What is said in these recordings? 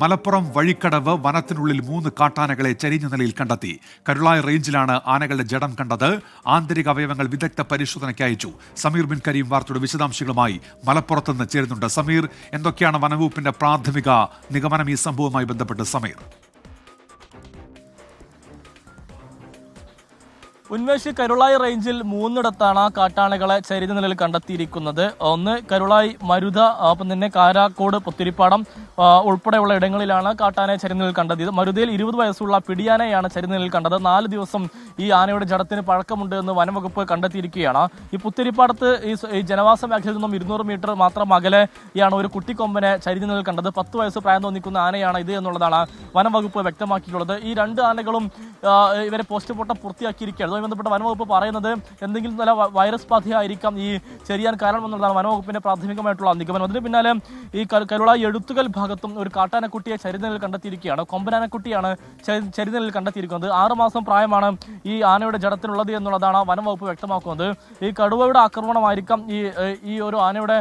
മലപ്പുറം വഴിക്കടവ് വനത്തിനുള്ളിൽ മൂന്ന് കാട്ടാനകളെ ചരിഞ്ഞ നിലയിൽ കണ്ടെത്തി. കരുളായ റേഞ്ചിലാണ് ആനകളുടെ ജഡം കണ്ടത്. ആന്തരിക അവയവങ്ങൾ വിദഗ്ധ പരിശോധനയ്ക്ക് അയച്ചു. സമീർ ബിൻ കരീം വാർത്തയുടെ വിശദാംശങ്ങളുമായി മലപ്പുറത്ത് നിന്ന് ചേരുന്നുണ്ട്. സമീർ എന്തൊക്കെയാണ് വനവകുപ്പിന്റെ പ്രാഥമിക നിഗമനം ഈ സംഭവവുമായി ബന്ധപ്പെട്ട്? സമീർ. ഉന്മേഷ് കരുളായി റേഞ്ചിൽ മൂന്നിടത്താണ് കാട്ടാനകളെ ചരിഞ്ഞ നിലയിൽ കണ്ടെത്തിയിരിക്കുന്നത്. ഒന്ന് കരുളായി മരുത അപ്പം തന്നെ കാരാക്കോട് പുത്തിരിപ്പാടം ഉൾപ്പെടെയുള്ള ഇടങ്ങളിലാണ് കാട്ടാനയെ നിലയിൽ കണ്ടെത്തിയത്. മരുതയിൽ ഇരുപത് വയസ്സുള്ള പിടിയാനയാണ് ചരിഞ്ഞ നിലയിൽ കണ്ടത്. നാല് ദിവസം ഈ ആനയുടെ ജഡത്തിന് പഴക്കമുണ്ട് എന്ന് വനംവകുപ്പ് കണ്ടെത്തിയിരിക്കുകയാണ്. ഈ പുത്തിരിപ്പാടത്ത് ഈ ജനവാസ മേഖലയിൽ നിന്നും ഇരുന്നൂറ് മീറ്റർ മാത്രം അകലെയാണ് ഒരു കുട്ടിക്കൊമ്പനെ ചരിഞ്ഞ നിലയിൽ കണ്ടത്. പത്ത് വയസ്സ് പ്രായം തോന്നിക്കുന്ന ആനയാണ് ഇത് എന്നുള്ളതാണ് വനംവകുപ്പ് വ്യക്തമാക്കിയിട്ടുള്ളത്. ഈ രണ്ട് ആനകളും ഇവരെ പോസ്റ്റ്മോർട്ടം പൂർത്തിയാക്കിയിരിക്കുകയാണ്. അതുമായി ബന്ധപ്പെട്ട വനവകുപ്പ് പറയുന്നത് എന്തെങ്കിലും നല്ല വൈറസ് ബാധയായിരിക്കാം ഈ ചെറിയാൻ കാരണം എന്നുള്ളതാണ് വനവകുപ്പിന്റെ പ്രാഥമികമായിട്ടുള്ള നിഗമനം. അതിന് പിന്നാലെ ഈ കരുള എഴുത്തുകൽ ഭാഗത്തും ഒരു കാട്ടാനക്കുട്ടിയെ ചരിതനിൽ കണ്ടെത്തിയിരിക്കുകയാണ്. കൊമ്പനാനക്കുട്ടിയാണ് ചരി- ചരിതനിൽ കണ്ടെത്തിയിരിക്കുന്നത്. ആറുമാസം പ്രായമാണ് ഈ ആനയുടെ ജഡത്തിനുള്ളത് എന്നുള്ളതാണ് വനംവകുപ്പ് വ്യക്തമാക്കുന്നത്. ഈ കടുവയുടെ ആക്രമണമായിരിക്കാം ഈ ഈ ഒരു ആനയുടെ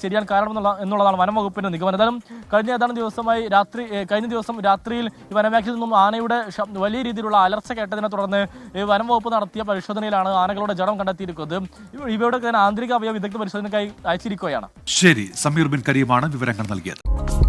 ചെരിയാൻ കാരണം എന്നുള്ള എന്നുള്ളതാണ് വനംവകുപ്പിന്റെ നിഗമനം. എന്തായാലും കഴിഞ്ഞ ഏതാനും ദിവസമായി രാത്രി കഴിഞ്ഞ ദിവസം രാത്രിയിൽ ഈ വനമേഖലയിൽ നിന്നും ആനയുടെ വലിയ രീതിയിലുള്ള അലർച്ച കേട്ടതിനെ തുടർന്ന് ഈ വനംവകുപ്പ് നടത്തിയ പരിശോധനയിലാണ് ആനകളുടെ ജഡം കണ്ടെത്തിയിരിക്കുന്നത്. ഇവ- ഇവയുടെ ആന്തരിക അവയവ വിദഗ്ധ പരിശോധനയ്ക്കായി അയച്ചിരിക്കുകയാണ്. ശരി സമീർ ബിൻ കരീമാണ് വിവരങ്ങൾ നൽകിയത്.